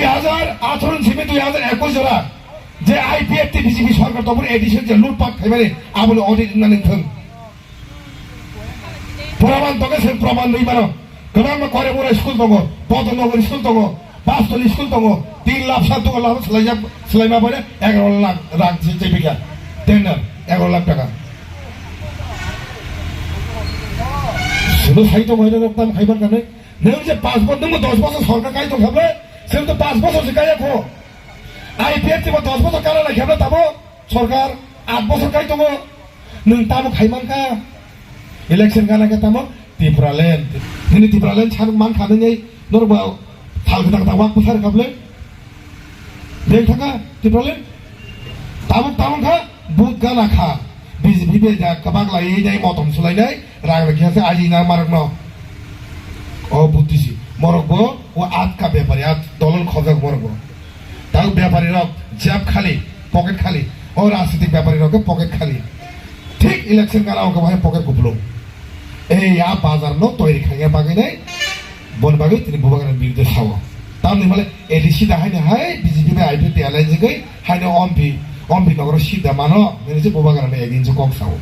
দুই হাজার আঠারো থেকে দুই হাজার একুশ ওরা যে আইপিএফটি বিজেপি সরকার তখন এডিশন যে লুটপাট খাইবারে আবুল অডিট না নিথন প্রমাণ তোকে সে প্রমাণ দুই বারো কেন করে বড় স্কুল তোকে পদনগর স্কুল তোকে পাঁচতল স্কুল তোকে তিন লাখ সাত দু লাখ সেলাই সেলাইমা পরে এগারো লাখ রাখছে যে বিঘা। টেন্ডার, এগারো লাখ টাকা। শুধু সাহিত্য মহিলা রপ্তানি খাইবার কারণে। যে পাঁচ বছর, দশ বছর সরকার কাজ তো খাবে সে তো পাঁচ বছর শিকাই এখন আইপিএফ দিব দশ বছর কারা না খেলে তাবো সরকার আট বছর কাই তবো। নাম খাইমান খাইমানকা ইলেকশন গানাকে তামো ত্রিপুরালেন তিনি ত্রিপুরালেন ছাড় মান খাবেন এই নরবাও থাল গোটা তাবো কোথায় কাবলে দেখ থাকা ত্রিপুরালেন তামুক তামুক খা বুধ গানা খা। বিজেপি বেজা কাবাক লাই যাই মতম সুলাইনাই রাগ আছে, আজি না মারক মরকবো তাও ব্যাপারীরা জ্যাব খালি, পকেট খালি, ও রাজনৈতিক ব্যাপারীরা পকেট খালি। ঠিক ইলেকশন কারা ওকে ভাই পকেট গুপলো এই আ বাজার নো তৈরি খাইয়া বাগাইনাই বন বাগै তিনি বুবাগানের বিরুদ্ধে সাও তার মানে এটি সিধা হাইনে হাই, বিজেপি আইপি আলাই জিগै হাইনে অম্পি অম্পি নগর সিধা মানো যে একদিন যে কক সাও